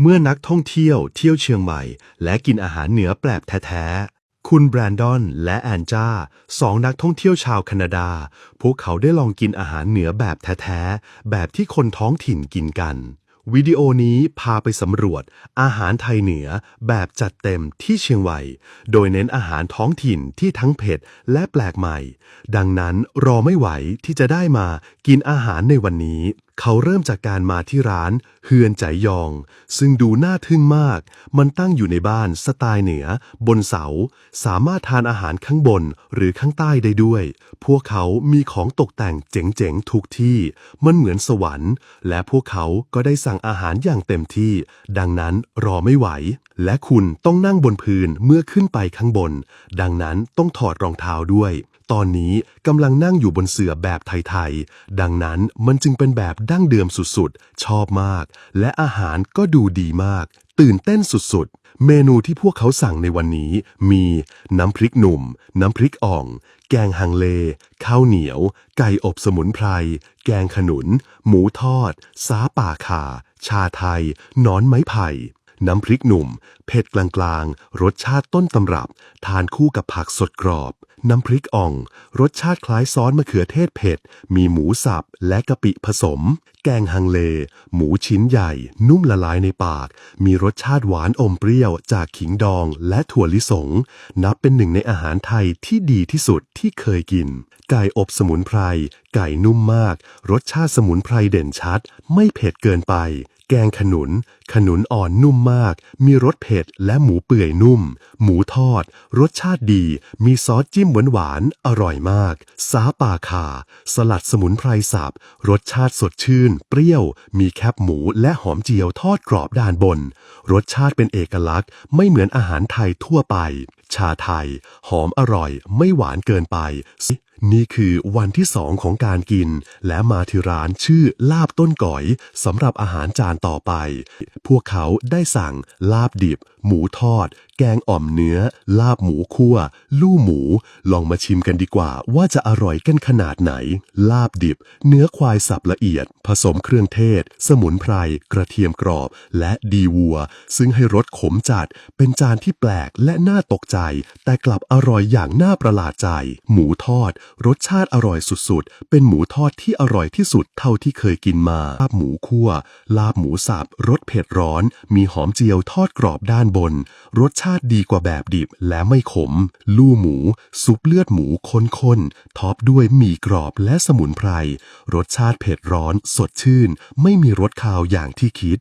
เมื่อนักท่องเที่ยวเที่ยวเชียงใหม่ และกินอาหารเหนือแปลกแท้ๆ คุณแบรนดอนและแอนจ้าสองนักท่องเที่ยวชาวแคนาดา พวกเขาได้ลองกินอาหารเหนือแบบแท้ๆ แบบที่คนท้องถิ่นกินกัน วิดีโอนี้พาไปสำรวจอาหารไทยเหนือแบบจัดเต็มที่เชียงใหม่ โดยเน้นอาหารท้องถิ่นที่ทั้งเผ็ดและแปลกใหม่ ดังนั้นรอไม่ไหวที่จะได้มากินอาหารในวันนี้ เขาเริ่มจากการมาที่ร้านเฮือนใจยอง ซึ่งดูน่าทึ่งมาก มันตั้งอยู่ในบ้านสไตล์เหนือ บนเสา สามารถทานอาหารข้างบนหรือข้างใต้ได้ด้วย พวกเขามีของตกแต่งเจ๋งๆทุกที่ มันเหมือนสวรรค์ และพวกเขาก็ได้สั่งอาหารอย่างเต็มที่ ดังนั้นรอไม่ไหว และคุณต้องนั่งบนพื้นเมื่อขึ้นไปข้างบน ดังนั้นต้องถอดรองเท้าด้วย ตอนนี้กำลังนั่งอยู่บนเสื่อแบบไทยๆ ดังนั้นมันจึงเป็นแบบดั้งเดิมสุดๆ ชอบมาก และอาหารก็ดูดีมาก ตื่นเต้นสุดๆ เมนูที่พวกเขาสั่งในวันนี้ มีน้ำพริกหนุ่ม น้ำพริกอ่อง แกงฮังเล ข้าวเหนียว ไก่อบสมุนไพร แกงขนุน หมูทอด สาป่าขาชาไทยหนอนไม้ไผ่น้ำพริกหนุ่ม เผ็ดกลางๆ รสชาติต้นตำรับ ทานคู่กับผักสดกรอบ น้ำพริกอ่อง รสชาติคล้ายซอสมะเขือเทศเผ็ด มีหมูสับและกะปิผสม แกงฮังเล หมูชิ้นใหญ่ นุ่มละลายในปาก มีรสชาติหวานอมเปรี้ยว จากขิงดองและถั่วลิสง นับเป็นหนึ่งในอาหารไทยที่ดีที่สุดที่เคยกิน ไก่อบสมุนไพร ไก่นุ่มมาก รสชาติสมุนไพรเด่นชัด ไม่เผ็ดเกินไป แกงขนุน ขนุนอ่อนนุ่มมาก มีรสเผ็ดและหมูเปื่อยนุ่ม หมูทอด รสชาติดี มีซอสจิ้มหวานหวานอร่อยมากสาป่าคา สลัดสมุนไพรสับ รสชาติสดชื่น เปรี้ยว มีแคบหมูและหอมเจียวทอดกรอบด้านบน รสชาติเป็นเอกลักษณ์ ไม่เหมือนอาหารไทยทั่วไป ชาไทย หอมอร่อย ไม่หวานเกินไป นี่คือวันที่สองของการกิน และมาที่ร้านชื่อลาบต้นก๋อยสำหรับอาหารจานต่อไป พวกเขาได้สั่งลาบดิบ หมูทอดแกงอ่อมเนื้อ ลาบหมูคั่ว ลู่หมู ลองมาชิมกันดีกว่า ว่าจะอร่อยกันขนาดไหน ลาบดิบ เนื้อควายสับละเอียด ผสมเครื่องเทศ สมุนไพร กระเทียมกรอบ และดีวัว ซึ่งให้รสขมจัด เป็นจานที่แปลกและน่าตกใจ แต่กลับอร่อยอย่างน่าประหลาดใจ หมูทอด รสชาติอร่อยสุดๆ เป็นหมูทอดที่อร่อยที่สุดเท่าที่เคยกินมา ลาบหมูคั่ว ลาบหมูสับ รสเผ็ดร้อน มีหอมเจียวทอดกรอบด้านบน รสชาาติดีกว่าแบบดิบและไม่ขม ลู่หมู ซุปเลือดหมูข้นๆท็อปด้วยหมี่กรอบและสมุนไพร รสชาติเผ็ดร้อนสดชื่น ไม่มีรสคาวอย่างที่คิด